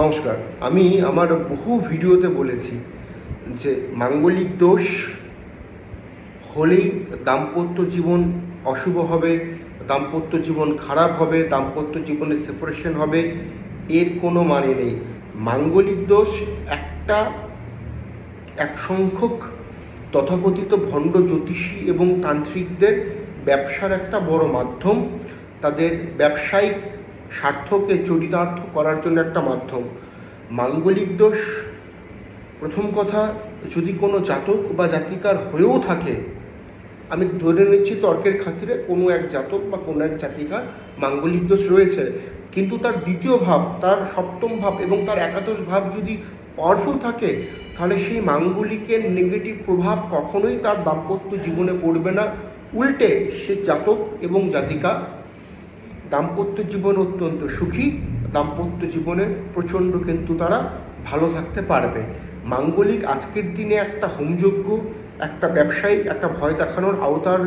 নমস্কার। আমি আমার বহু ভিডিওতে বলেছি যে মাঙ্গলিক দোষ হলেই দাম্পত্য জীবন অশুভ হবে, দাম্পত্য জীবন খারাপ হবে, দাম্পত্য জীবনে সেপারেশন হবে, এর কোনো মানে নেই। মাঙ্গলিক দোষ একটা, এক সংখ্যক তথাকথিত ভণ্ড জ্যোতিষী এবং তান্ত্রিকদের ব্যবসার একটা বড় মাধ্যম। তাদের ব্যবসায়িক স্বার্থকে চরিতার্থ করার জন্য একটা মাধ্যম। মাঙ্গলিক দোষ, প্রথম কথা, যদি কোনো জাতক বা জাতিকার হয়েও থাকে, আমি ধরে নিচ্ছি তর্কের খাতিরে কোনো এক জাতক বা কোনো এক জাতিকার মাঙ্গলিক দোষ রয়েছে। কিন্তু তার দ্বিতীয় ভাব, তার সপ্তম ভাব এবং তার একাদশ ভাব যদি পাওয়ারফুল থাকে, তাহলে সেই মাঙ্গলিকের নেগেটিভ প্রভাব কখনোই তার দাম্পত্য জীবনে পড়বে না। উল্টে সে জাতক এবং জাতিকা দাম্পত্য জীবন অত্যন্ত সুখী, দাম্পত্য জীবনে প্রচণ্ড কিন্তু তারা ভালো থাকতে পারবে। মাঙ্গলিক আজকের দিনে একটা হোমযোগ্য একটা ব্যবসায়িক একটা ভয় দেখানোর আওতার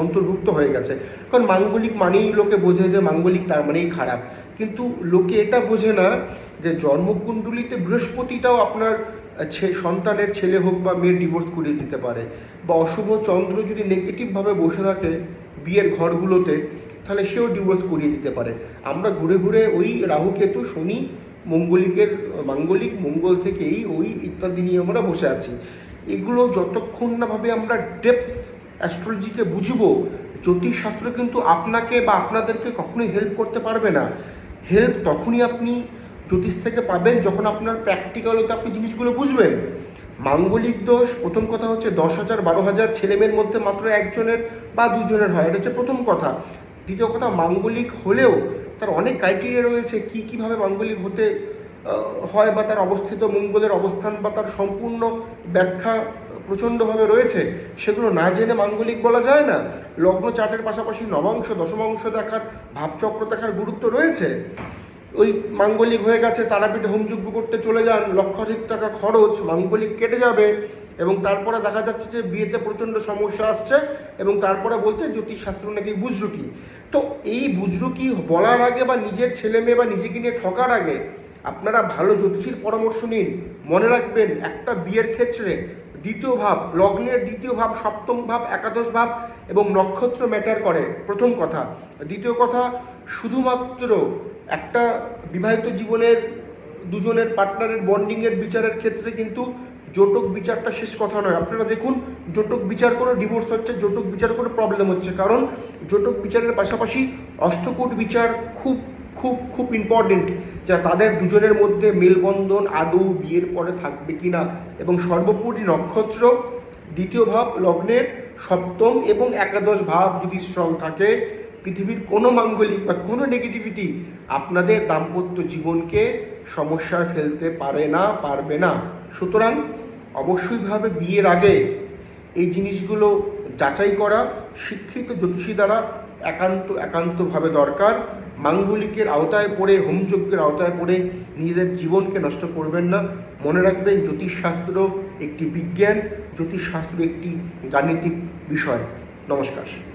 অন্তর্ভুক্ত হয়ে গেছে। কারণ মাঙ্গলিক মানেই লোকে বোঝে যে মাঙ্গলিক তার মানেই খারাপ। কিন্তু লোকে এটা বোঝে না যে জন্মকুণ্ডলিতে বৃহস্পতিটাও আপনার সন্তানের ছেলে হোক বা মেয়ের ডিভোর্স করিয়ে দিতে পারে। বা অশুভ চন্দ্র যদি নেগেটিভভাবে বসে থাকে বিয়ের ঘরগুলোতে তাহলে সেও ডিভোর্স করিয়ে দিতে পারে। আমরা ঘুরে ঘুরে ওই রাহু, কেতু, শনি, মঙ্গলিকের, মাঙ্গলিক, মঙ্গল থেকেই ওই ইত্যাদি নিয়ে আমরা বসে আছি। এগুলো যতক্ষণ না ভাবে আমরা ডেপথ অ্যাস্ট্রোলজিকে বুঝব, জ্যোতিষশাস্ত্র কিন্তু আপনাকে বা আপনাদেরকে কখনোই হেল্প করতে পারবে না। হেল্প তখনই আপনি জ্যোতিষ থেকে পাবেন যখন আপনার প্র্যাকটিক্যালতে আপনি জিনিসগুলো বুঝবেন। মাঙ্গলিক দোষ, প্রথম কথা হচ্ছে দশ হাজার, বারো হাজার ছেলেমেয়ের মধ্যে মাত্র একজনের বা দুজনের হয়, এটা হচ্ছে প্রথম কথা। দ্বিতীয় কথা, মাঙ্গলিক হলেও তার অনেক ক্রাইটেরিয়া রয়েছে কি, কীভাবে মাঙ্গলিক হতে হয় বা তার অবস্থিত মঙ্গলের অবস্থান বা তার সম্পূর্ণ ব্যাখ্যা প্রচণ্ডভাবে রয়েছে, সেগুলো না জেনে মাঙ্গলিক বলা যায় না। লগ্ন চার্টের পাশাপাশি নবাংশ, দশমাংশ দেখার, ভাবচক্র দেখার গুরুত্ব রয়েছে। ওই মাঙ্গলিক হয়ে গেছে, তারাপীঠে হোমযজ্ঞ করতে চলে যান, লক্ষাধিক টাকা খরচ, মাঙ্গলিক কেটে যাবে। এবং তারপরে দেখা যাচ্ছে যে বিয়েতে প্রচণ্ড সমস্যা আসছে এবং তারপরে বলছে জ্যোতিষশাস্ত্র নাকি বুজরুকি। তো এই বুজরুকি বলার আগে বা নিজের ছেলে মেয়ে বা নিজেকে নিয়ে ঠকার আগে আপনারা ভালো জ্যোতিষীর পরামর্শ নিন। মনে রাখবেন একটা বিয়ের ক্ষেত্রে দ্বিতীয় ভাব, লগ্নের দ্বিতীয় ভাব, সপ্তম ভাব, একাদশ ভাব এবং নক্ষত্র ম্যাটার করে। প্রথম কথা। দ্বিতীয় কথা, শুধুমাত্র একটা বিবাহিত জীবনের দুজনের পার্টনারের বন্ডিংয়ের বিচারের ক্ষেত্রে কিন্তু জোটক বিচারটা শেষ কথা নয়। আপনারা দেখুন, জোটক বিচার করে ডিভোর্স হচ্ছে, জোটক বিচার করে প্রবলেম হচ্ছে। কারণ জোটক বিচারের পাশাপাশি অষ্টকূট বিচার খুব খুব খুব ইম্পর্টেন্ট যা তাদের দুজনের মধ্যে মেলবন্ধন আদৌ বিয়ের পরে থাকবে কিনা এবং সর্বোপরি নক্ষত্র, দ্বিতীয় ভাব লগ্নের, সপ্তম এবং একাদশ ভাব যদি স্ট্রং থাকে, পৃথিবীর কোনো মাঙ্গলিক বা কোনো নেগেটিভিটি আপনাদের দাম্পত্য জীবনকে সমস্যায় ফেলতে পারে না, পারবে না। সুতরাং অবশ্যইভাবে বিয়ের আগে এই জিনিসগুলো যাচাই করা শিক্ষিত জ্যোতিষী দ্বারা একান্ত, একান্তভাবে দরকার। মাঙ্গলিকের আওতায় পড়ে, হোমযজ্ঞের আওতায় পড়ে নিজেদের জীবনকে নষ্ট করবেন না। মনে রাখবেন জ্যোতিষশাস্ত্র একটি বিজ্ঞান, জ্যোতিষশাস্ত্র একটি গাণিতিক বিষয়। নমস্কার।